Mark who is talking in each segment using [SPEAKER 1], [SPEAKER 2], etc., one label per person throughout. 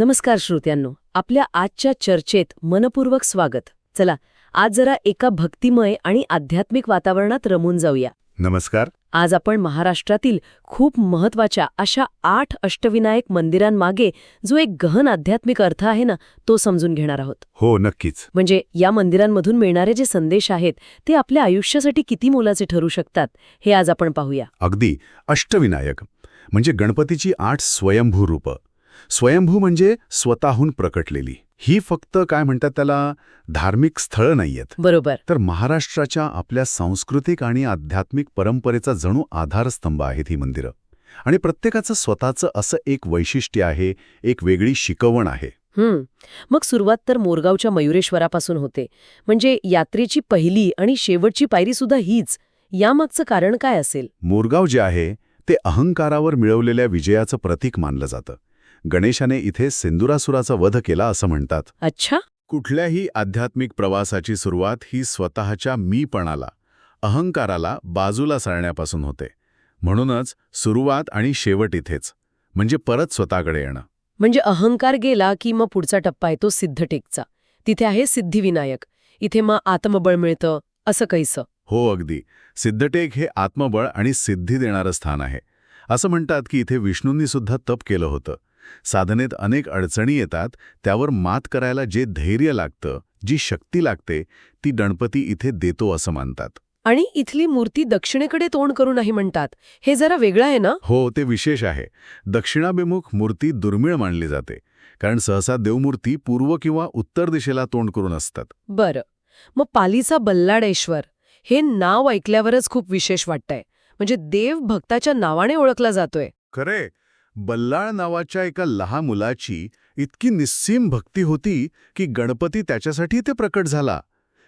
[SPEAKER 1] नमस्कार श्रोत्यांनो आपल्या आजच्या चर्चेत मनपूर्वक स्वागत. चला आज जरा एका भक्तिमय आणि आध्यात्मिक वातावरणात रमून जाऊया.
[SPEAKER 2] नमस्कार.
[SPEAKER 1] आज आपण महाराष्ट्रातील खूप महत्त्वाच्या अशा आठ अष्टविनायक मंदिरांमागे जो एक गहन आध्यात्मिक अर्थ आहे ना तो समजून घेणार आहोत.
[SPEAKER 2] हो नक्कीच.
[SPEAKER 1] म्हणजे या मंदिरांमधून मिळणारे जे संदेश आहेत ते आपल्या आयुष्यासाठी किती मोलाचे ठरू शकतात हे आज आपण पाहूया.
[SPEAKER 2] अगदी अष्टविनायक. म्हणजे गणपतीची आठ स्वयंभू रूपं स्वयंभू म्हणजे स्वतःहून प्रकटलेली. ही फक्त काय म्हणतात त्याला धार्मिक स्थळं नाहीयेत.
[SPEAKER 1] बरोबर.
[SPEAKER 2] तर महाराष्ट्राच्या आपल्या सांस्कृतिक आणि आध्यात्मिक परंपरेचा जणू आधारस्तंभ आहेत ही मंदिरं. आणि प्रत्येकाचं स्वतःचं असं एक वैशिष्ट्य आहे एक वेगळी शिकवण आहे.
[SPEAKER 1] हं. मग सुरुवात तर मोरगावच्या मयुरेश्वरापासून होते. म्हणजे यात्रेची पहिली आणि शेवटची पायरी सुद्धा हीच. यामागचं कारण काय असेल?
[SPEAKER 2] मोरगाव जे आहे ते अहंकारावर मिळवलेल्या विजयाचं प्रतीक मानलं जातं. गणेशाने इथे सिंदुरासुराचा वध केला असं म्हणतात.
[SPEAKER 1] अच्छा.
[SPEAKER 2] कुठल्याही आध्यात्मिक प्रवासाची सुरुवात ही स्वतःच्या मीपणाला अहंकाराला बाजूला सारण्यापासून होते. म्हणूनच सुरुवात आणि शेवट इथेच म्हणजे परत स्वतःकडे येणं.
[SPEAKER 1] म्हणजे अहंकार गेला की मग पुढचा टप्पा आहे तो सिद्धटेकचा. तिथे आहे सिद्धिविनायक. इथे मग आत्मबळ मिळतं असं कैसं?
[SPEAKER 2] हो अगदी. सिद्धटेक हे आत्मबळ आणि सिद्धी देणारं स्थान आहे. असं म्हणतात की इथे विष्णूंनी सुद्धा तप केलं होतं. साधनेत अनेक अडचणी येतात त्यावर मात करायला जे धैर्य लागतं जी शक्ती लागते ती गणपती इथे देतो असं मानतात.
[SPEAKER 1] आणि इथली मूर्ती दक्षिणेकडे तोंड करू नाही म्हणतात. हे जरा वेगळं आहे ना?
[SPEAKER 2] हो ते विशेष आहे. दक्षिणाभिमुख मूर्ती दुर्मिळ मानली जाते कारण सहसा देवमूर्ती पूर्व किंवा उत्तर दिशेला तोंड करून असतात.
[SPEAKER 1] बरं. मग पालीचा बल्लाडेश्वर हे नाव ऐकल्यावरच खूप विशेष वाटतंय. म्हणजे देव भक्ताच्या नावाने ओळखला जातोय.
[SPEAKER 2] खरे बल्लाळ नावाच्या एका लहान मुलाची इतकी निस्सीम भक्ती होती की गणपती त्याच्यासाठी ते प्रकट झाला.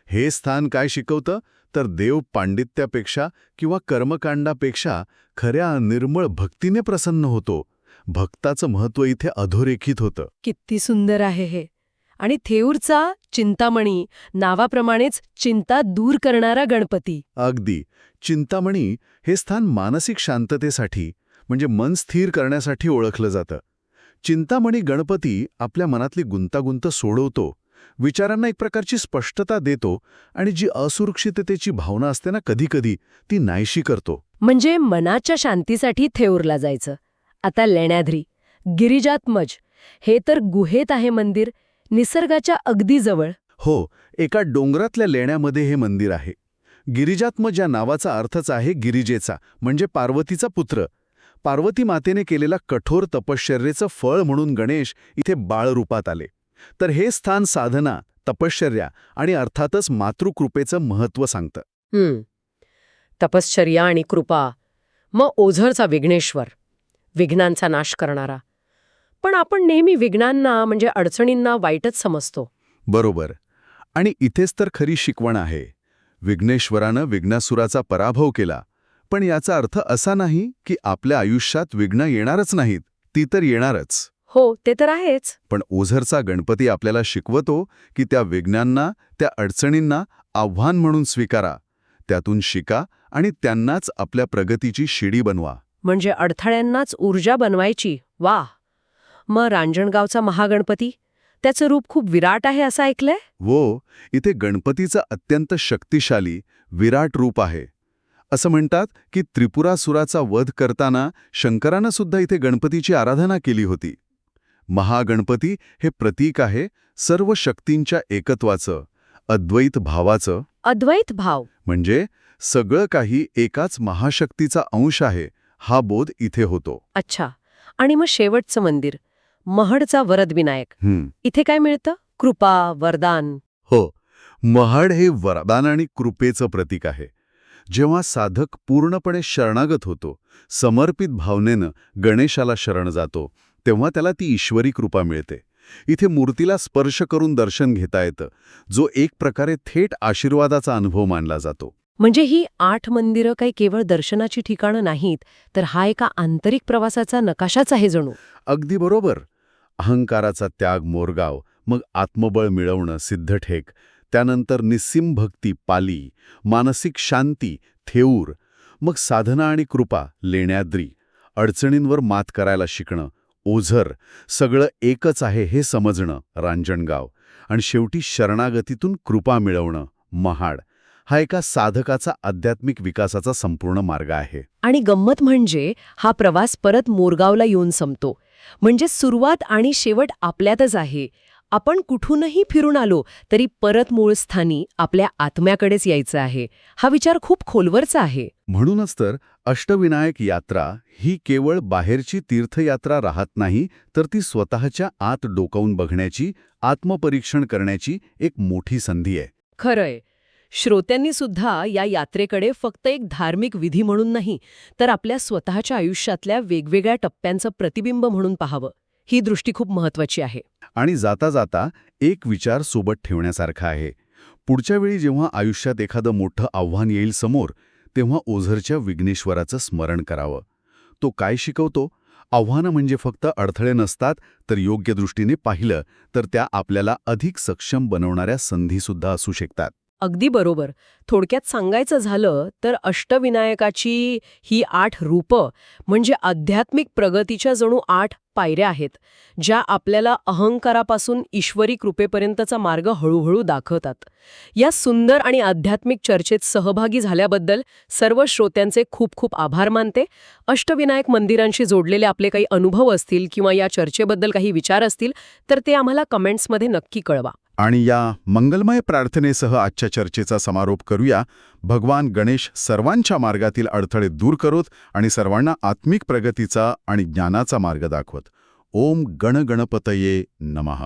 [SPEAKER 2] हे स्थान काय शिकवतं? तर देव पांडित्यापेक्षा किंवा कर्मकांडापेक्षा खऱ्या निर्मळ भक्तीने प्रसन्न होतो. भक्ताचं महत्त्व इथे अधोरेखित होतं.
[SPEAKER 1] किती सुंदर आहे हे. आणि थेऊरचा चिंतामणी नावाप्रमाणेच चिंता दूर करणारा गणपती.
[SPEAKER 2] अगदी. चिंतामणी हे स्थान मानसिक शांततेसाठी म्हणजे मन स्थिर करण्यासाठी ओळखलं जातं. चिंतामणी गणपती आपल्या मनातली गुंतागुंत सोडवतो विचारांना एक प्रकारची स्पष्टता देतो आणि जी असुरक्षिततेची भावना असते ना कधीकधी ती नाहीशी करतो.
[SPEAKER 1] म्हणजे मनाच्या शांतीसाठी थेऊरला जायचं. आता लेण्याद्री गिरिजात्मज हे तर गुहेत आहे मंदिर निसर्गाच्या अगदी जवळ.
[SPEAKER 2] हो एका डोंगरातल्या लेण्यामध्ये हे मंदिर आहे. गिरिजात्मज या नावाचा अर्थच आहे गिरिजेचा म्हणजे पार्वतीचा पुत्र. पार्वती मातेने केलेला कठोर तपश्चर्येचं फळ म्हणून गणेश इथे बाळरूपात आले. तर हे स्थान साधना तपश्चर्या आणि अर्थातच मातृकृपेचं महत्त्व सांगतं.
[SPEAKER 1] तपश्चर्या आणि कृपा मग ओझरचा विघ्नेश्वर विघ्नांचा नाश करणारा. पण आपण नेहमी विघ्नांना म्हणजे अडचणींना वाईटच समजतो.
[SPEAKER 2] बरोबर. आणि इथेच तर खरी शिकवण आहे. विघ्नेश्वरानं विघ्नासुराचा पराभव केला पण याचा अर्थ असा नाही की आपल्या आयुष्यात विघ्न येणारच नाहीत ती तर येणारच.
[SPEAKER 1] हो ते तर आहेच.
[SPEAKER 2] पण ओझरचा गणपती आपल्याला शिकवतो की त्या विज्ञांना त्या अडचणींना आव्हान म्हणून स्वीकारा. त्यातून शिका आणि त्यांनाच आपल्या प्रगतीची शिडी बनवा.
[SPEAKER 1] म्हणजे अडथळ्यांनाच ऊर्जा बनवायची. वा मग रांजणगावचा महागणपती? त्याचं रूप खूप विराट आहे असं ऐकलंय?
[SPEAKER 2] वो इथे गणपतीचं अत्यंत शक्तिशाली विराट रूप आहे. असं म्हणतात की त्रिपुरासुराचा वध करताना शंकरानं सुद्धा इथे गणपतीची आराधना केली होती. महागणपती हे प्रतीक आहे सर्व शक्तींच्या एकत्वाचं अद्वैत भावाचं.
[SPEAKER 1] अद्वैत भाव.
[SPEAKER 2] म्हणजे सगळं काही एकाच महाशक्तीचा अंश आहे हा बोध इथे होतो.
[SPEAKER 1] अच्छा. आणि मग शेवटचं मंदिर महडचा वरदविनायक. इथे काय मिळतं? कृपा वरदान.
[SPEAKER 2] हो. महड हे वरदान आणि कृपेचं प्रतीक आहे. जेव्हा साधक पूर्णपणे शरणागत होतो समर्पित भावनेनं गणेशाला शरण जातो तेव्हा त्याला ती ईश्वरी कृपा मिळते. इथे मूर्तीला स्पर्श करून दर्शन घेता येतं जो एक प्रकारे थेट आशीर्वादाचा अनुभव मानला जातो.
[SPEAKER 1] म्हणजे ही आठ मंदिरं काही केवळ दर्शनाची ठिकाणं नाहीत तर हा एका आंतरिक प्रवासाचा नकाशाच आहे जणू.
[SPEAKER 2] अगदी बरोबर. अहंकाराचा त्याग मोरगाव मग आत्मबळ मिळवणं सिद्धठेक त्यानंतर निस्सिम भक्ती पाली मानसिक शांती थेऊर मग साधना आणि कृपा लेण्याद्री अडचणींवर मात करायला शिकणं ओझर सगळं एकच आहे हे समजणं रांजणगाव. आणि शेवटी शरणागतीतून कृपा मिळवणं महाड हा एका साधकाचा आध्यात्मिक विकासाचा संपूर्ण मार्ग आहे.
[SPEAKER 1] आणि गंमत म्हणजे हा प्रवास परत मोरगावला येऊन संपतो. म्हणजे सुरुवात आणि शेवट आपल्यातच आहे. आपण कुठूनही फिरून आलो तरी परत मूळ स्थानी आपल्या आत्म्याकडेच यायचं आहे. हा विचार खूप खोलवरचा आहे.
[SPEAKER 2] म्हणूनच तर अष्टविनायक यात्रा ही केवळ बाहेरची तीर्थयात्रा राहत नाही तर ती स्वतःच्या आत डोकावून बघण्याची आत्मपरीक्षण करण्याची एक मोठी संधी आहे.
[SPEAKER 1] खरंय. श्रोत्यांनी सुद्धा या यात्रेकडे फक्त एक धार्मिक विधी म्हणून नाही तर आपल्या स्वतःच्या आयुष्यातल्या वेगवेगळ्या टप्प्यांचं प्रतिबिंब म्हणून पाहावं. ही दृष्टी खूप महत्वाची आहे.
[SPEAKER 2] आणि जाता जाता एक विचार सोबत ठेवण्यासारखा आहे. पुढच्या वेळी जेव्हा आयुष्यात एखादं मोठं आव्हान येईल समोर तेव्हा ओझरच्या विघ्नेश्वराचं स्मरण करावं. तो काय शिकवतो? आव्हानं म्हणजे फक्त अडथळे नसतात तर योग्य दृष्टीने पाहिलं तर त्या आपल्याला अधिक सक्षम बनवणाऱ्या संधीसुद्धा असू शकतात.
[SPEAKER 1] अगदी बरोबर. थोडक्यात सांगायचं झालं तर अष्टविनायकाची ही आठ रूपं म्हणजे आध्यात्मिक प्रगतीच्या जणू आठ पायऱ्या आहेत ज्या आपल्याला अहंकारापासून ईश्वरी कृपेपर्यंतचा मार्ग हळूहळू दाखवतात. या सुंदर आणि आध्यात्मिक चर्चेत सहभागी झाल्याबद्दल सर्व श्रोत्यांचे खूप खूप आभार मानते. अष्टविनायक मंदिरांशी जोडलेले आपले काही अनुभव असतील किंवा या चर्चेबद्दल काही विचार असतील तर ते आम्हाला कमेंट्समध्ये नक्की कळवा.
[SPEAKER 2] आणि या मंगलमय प्रार्थनेसह आजच्या चर्चेचा समारोप करूया. भगवान गणेश सर्वांच्या मार्गातील अडथळे दूर करोत आणि सर्वांना आत्मिक प्रगतीचा आणि ज्ञानाचा मार्ग दाखवत. ओम गण गणपतये नमः.